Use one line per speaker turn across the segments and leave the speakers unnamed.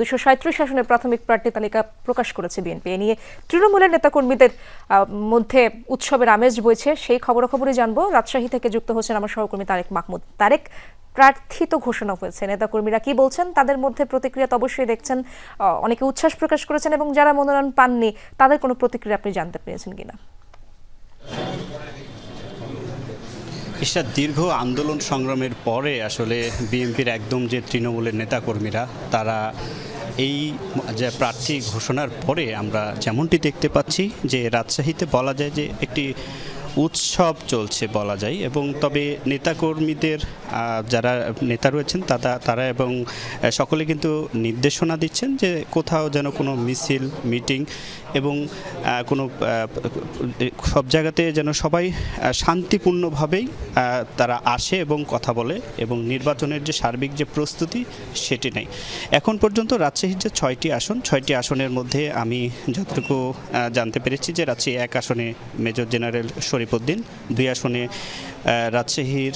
দুশো সাঁত্রিশ আসনের প্রাথমিক প্রার্থী তালিকা প্রকাশ করেছে বিএনপি। এ নিয়ে তৃণমূলের নেতাকর্মীদের মধ্যে উৎসবের আমেজ বইছে। সেই খবরাখবরই জানব। রাজশাহী থেকে যুক্ত হচ্ছেন আমার সহকর্মী তারেক মাহমুদ। তারেক প্রার্থী তো ঘোষণা হয়েছে। নেতাকর্মীরা কি বলছেন? তাদের মধ্যে প্রতিক্রিয়া তো অবশ্যই দেখছেন। অনেকে উচ্ছ্বাস প্রকাশ করেছেন এবং যারা মনোনয়ন পাননি, তাদের কোনো প্রতিক্রিয়া আপনি জানতে পেরেছেন কিনা?
ঈশ্বর দীর্ঘ আন্দোলন সংগ্রামের পরে আসলে বিএনপির একদম যে তৃণমূলের নেতাকর্মীরা, তারা এই যে প্রার্থী ঘোষণার পরে আমরা যেমনটি দেখতে পাচ্ছি যে রাজশাহীতে বলা যায় যে একটি উৎসব চলছে বলা যায় এবং তবে নেতাকর্মীদের যারা নেতা রয়েছেন তারা তারা এবং সকলে কিন্তু নির্দেশনা দিচ্ছেন যে কোথাও যেন কোনো মিছিল, মিটিং এবং কোনো সব জায়গাতে যেন সবাই শান্তিপূর্ণভাবেই তারা আসে এবং কথা বলে এবং নির্বাচনের যে সার্বিক যে প্রস্তুতি সেটি নেই এখন পর্যন্ত রাজশাহীর যে ছয়টি আসন, ছয়টি আসনের মধ্যে আমি যতটুকু জানতে পেরেছি যে রাজশাহী এক আসনে মেজর জেনারেল শরীফউদ্দিন দুই আসনে রাজশাহীর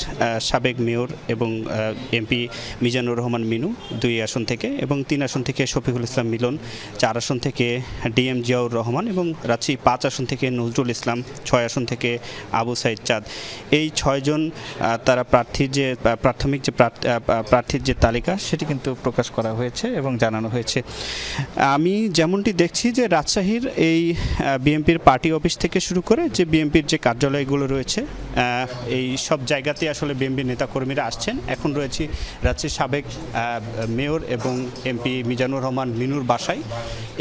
সাবেক মেয়র এবং এমপি মিজানুর রহমান মিনু দুই আসন থেকে এবং তিন আসন থেকে শফিকুল ইসলাম মিলন, চার আসন থেকে ডিএম জিয়াউর রহমান এবং রাজশাহী পাঁচ আসন থেকে নজরুল ইসলাম, ছয় আসন থেকে আবু সাইদ চাঁদ। এই ছয়জন তারা প্রার্থীর যে প্রাথমিক যে প্রার্থীর যে তালিকা সেটি কিন্তু প্রকাশ করা হয়েছে এবং জানানো হয়েছে। আমি যেমনটি দেখছি যে রাজশাহীর এই বিএনপির পার্টি অফিস থেকে শুরু করে যে বিএনপির যে কার্যালয়গুলো রয়েছে এই সব জায়গাতে আসলে বিএনপি নেতাকর্মীরা আসছেন। এখন রয়েছি রাজশাহীর সাবেক মেয়র এবং এমপি মিজানুর রহমান মিনুর বাসায়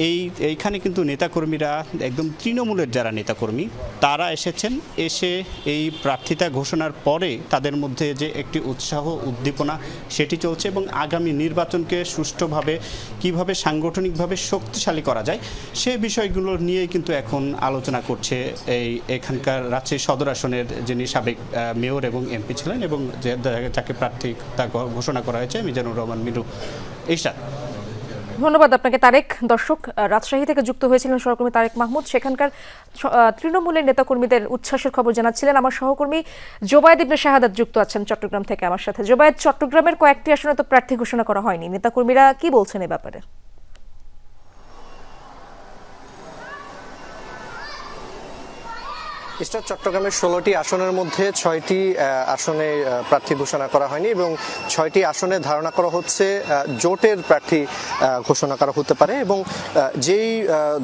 এই, এইখানে কিন্তু নেতাকর্মীরা একদম তৃণমূলের যারা নেতাকর্মী, তারা এসেছেন। এসে এই প্রার্থিতা ঘোষণার পরে তাদের মধ্যে যে একটি উৎসাহ, উদ্দীপনা, সেটি চলছে এবং আগামী নির্বাচনকে সুষ্ঠুভাবে কীভাবে সাংগঠনিকভাবে শক্তিশালী করা যায়, সে বিষয়গুলো নিয়েই কিন্তু এখন আলোচনা করছে এই এখানকার রাজশাহী সদর আসনের যিনি সাবেক মেয়র এবং এমপি ছিলেন এবং যে- যাকে প্রার্থী তা ঘোষণা করা হয়েছে, মিজানুর রহমান মিনু এইসব
ধন্যবাদ আপনাকে, তারেক। দর্শক রাজশাহী থেকে যুক্ত হয়েছিলেন সহকর্মী তারেক মাহমুদ। সেখানকার তৃণমূলের নেতাকর্মীদের উচ্ছ্বাসের খবর জানাচ্ছিলেন আমার সহকর্মী জোবায়েদ ইবনে শাহাদাত যুক্ত আছেন চট্টগ্রাম থেকে আমার সাথে। জোবায়েদ, চট্টগ্রামের কয়েকটি আসনে তো প্রার্থী ঘোষণা করা হয়নি। নেতাকর্মীরা কি বলছেন এ ব্যাপারে?
ইস্টার চট্টগ্রামের ষোলোটি আসনের মধ্যে ছয়টি আসনে প্রার্থী ঘোষণা করা হয়নি এবং ছয়টি আসনে ধারণা করা হচ্ছে জোটের প্রার্থী ঘোষণা করা হতে পারে এবং যেই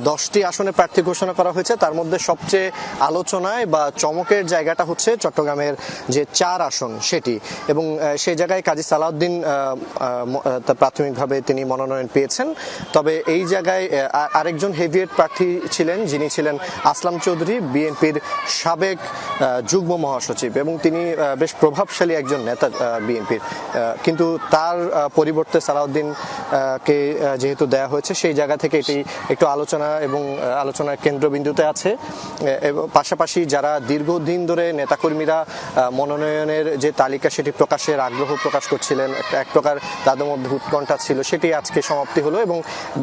দশটি আসনে প্রার্থী ঘোষণা করা হয়েছে তার মধ্যে সবচেয়ে আলোচনায় বা চমকের জায়গাটা হচ্ছে চট্টগ্রামের যে চার আসন সেটি এবং সেই জায়গায় কাজী সালাউদ্দিন প্রাথমিকভাবে তিনি মনোনয়ন পেয়েছেন। তবে এই জায়গায় আরেকজন হেভিয়েট প্রার্থী ছিলেন, যিনি ছিলেন আসলাম চৌধুরী, বিএনপির সাবেক যুগ্ম মহাসচিব এবং তিনি বেশ প্রভাবশালী একজন নেতা বিএনপির। কিন্তু তার পরিবর্তে সালাউদ্দিন কে যেহেতু দেয়া হয়েছে, সেই জায়গা থেকে এটি একটু আলোচনা এবং আলোচনার কেন্দ্রবিন্দুতে আছে। এবং পাশাপাশি যারা দীর্ঘদিন ধরে নেতাকর্মীরা মনোনয়নের যে তালিকা, সেটি প্রকাশের আগ্রহ প্রকাশ করছিলেন, এক প্রকার তাদের মধ্যে উৎকণ্ঠা ছিল, সেটি আজকে সমাপ্তি হলো এবং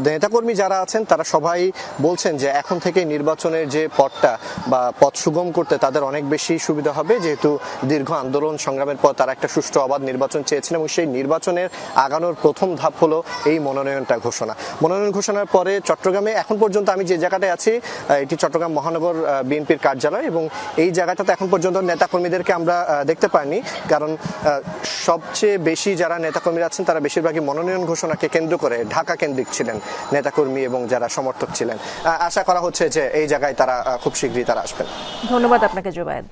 নেতাকর্মী যারা আছেন, তারা সবাই বলছেন যে এখন থেকে নির্বাচনের যে পথটা বা পথ সুগম করতে তাদের অনেক বেশি সুবিধা হবে, যেহেতু দীর্ঘ আন্দোলন সংগ্রামের পর তারা একটা সুষ্ঠু অবাধ নির্বাচন চেয়েছেন এবং সেই নির্বাচনের আগানোর প্রথম ধাপ হলো এই মনোনয়নটা ঘোষণা। মনোনয়ন ঘোষণার পরে চট্টগ্রামে এখন পর্যন্ত আমি যে জায়গাটায় আছি এটি চট্টগ্রাম মহানগর বিএনপির কার্যালয় এবং এই জায়গাটাতে এখন পর্যন্ত নেতাকর্মীদেরকে আমরা দেখতে পাইনি। কারণ সবচেয়ে বেশি যারা নেতাকর্মীরা আছেন তারা বেশিরভাগই মনোনয়ন ঘোষণাকে কেন্দ্র করে ঢাকা কেন্দ্রিক ছিলেন নেতাকর্মী এবং যারা সমর্থক ছিলেন। আশা করা হচ্ছে যে এই জায়গায় তারা খুব শীঘ্রই তারা আসবেন।
ধন্যবাদ আপনাকে, জোবায়েদ।